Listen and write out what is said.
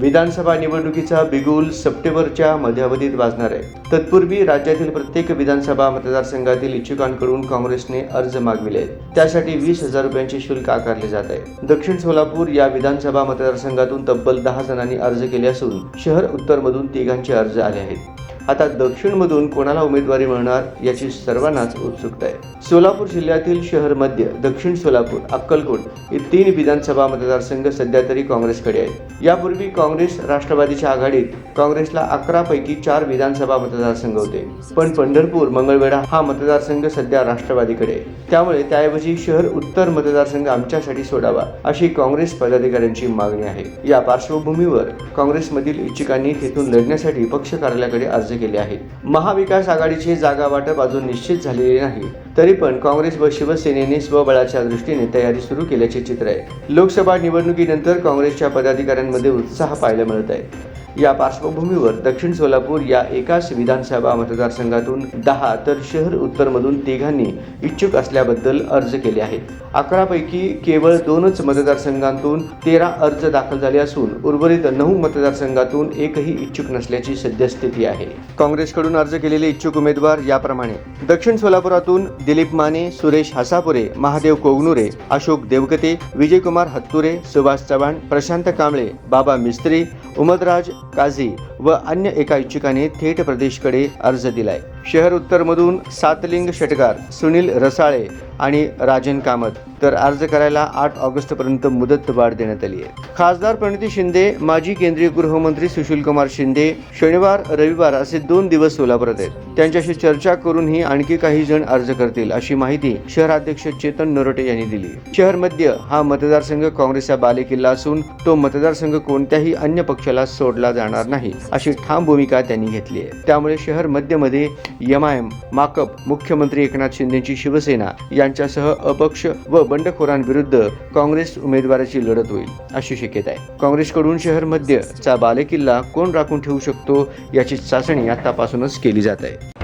विधानसभा निवडणुकीचा बिगुल सप्टेंबरच्या मध्यावधीत वाजणार आहे. तत्पूर्वी राज्यातील प्रत्येक विधानसभा मतदारसंघातील इच्छुकांकडून काँग्रेसने अर्ज मागविले. आहेत त्यासाठी वीस हजार रुपयांचे शुल्क आकारले जात आहे. दक्षिण सोलापूर या विधानसभा मतदारसंघातून तब्बल दहा जणांनी अर्ज केले असून शहर उत्तरमधून तिघांचे अर्ज आले आहेत. आता दक्षिणमधून कोणाला उमेदवारी मिळणार याची सर्वांनाच उत्सुकता आहे. सोलापूर जिल्ह्यातील शहर मध्य दक्षिण सोलापूर अक्कलकोट हे तीन विधानसभा मतदारसंघ सध्या तरी काँग्रेसकडे आहेत. यापूर्वी काँग्रेस राष्ट्रवादीच्या आघाडीत काँग्रेसला अकरा पैकी चार विधानसभा मतदारसंघ होते. पण पंढरपूर मंगळवेढा हा मतदारसंघ सध्या राष्ट्रवादीकडे आहे. त्यामुळे त्याऐवजी शहर उत्तर मतदारसंघ आमच्यासाठी सोडावा अशी काँग्रेस पदाधिकाऱ्यांची मागणी आहे. या पार्श्वभूमीवर काँग्रेसमधील इच्छुकांनी तेथून लढण्यासाठी पक्ष कार्यालयाकडे अर्ज केले आहेत. महाविकास आघाडीची जागा वाटप अजून निश्चित झालेली नाही. तरी पण काँग्रेस व शिवसेनेने स्वबळाच्या दृष्टीने तयारी सुरू केल्याचे चित्र आहे. लोकसभा निवडणुकीनंतर काँग्रेसच्या पदाधिकाऱ्यांमध्ये उत्साह पाहायला मिळत आहे. या पार्श्वभूमीवर दक्षिण सोलापूर या एकाच विधानसभा मतदारसंघातून दहा तर शहर उत्तरमधून तिघांनी इच्छुक असल्याबद्दल अर्ज केले आहेत. अकरापैकी केवळ दोनच मतदारसंघातून तेरा अर्ज दाखल झाले असून उर्वरित नऊ मतदारसंघातून एकही इच्छुक नसल्याची सद्यस्थिती आहे. काँग्रेसकडून अर्ज केलेले इच्छुक उमेदवार याप्रमाणे. दक्षिण सोलापुरातून दिलीप माने सुरेश हसापुरे महादेव कोगनुरे अशोक देवगते विजयकुमार हत्तुरे सुभाष चव्हाण प्रशांत कांबळे बाबा मिस्त्री उमदराज काझी व अन्य एका इच्छुकाने थेट प्रदेशकडे अर्ज दिलाय. शहर उत्तरमधून सातलिंग षटकार सुनील रसाळे आणि राजन कामत तर अर्ज करायला आठ ऑगस्टपर्यंत मुदत वाढ देण्यात आली आहे. खासदार प्रणिती शिंदे माजी केंद्रीय गृहमंत्री सुशीलकुमार शिंदे शनिवार रविवार असे दोन दिवस सोलापुरात आहेत. त्यांच्याशी चर्चा करूनही आणखी काही जण अर्ज करतील अशी माहिती शहराध्यक्ष चेतन नरोटे यांनी दिली शहर मध्य हा मतदारसंघ काँग्रेसचा बालेकिल्ला असून तो मतदारसंघ कोणत्याही अन्य पक्षाला सोडला जाणार नाही अशी ठाम भूमिका त्यांनी घेतली आहे. त्यामुळे शहर मध्यमध्ये एमआयएम माकप मुख्यमंत्री एकनाथ शिंदेची शिवसेना यांच्यासह अपक्ष व बंडखोरांविरुद्ध काँग्रेस उमेदवाराची लढत होईल अशी शक्यता आहे. काँग्रेसकडून शहर मध्यचा बालेकिल्ला कोण राखून ठेवू शकतो याची चाचणी आतापासूनच केली जात आहे.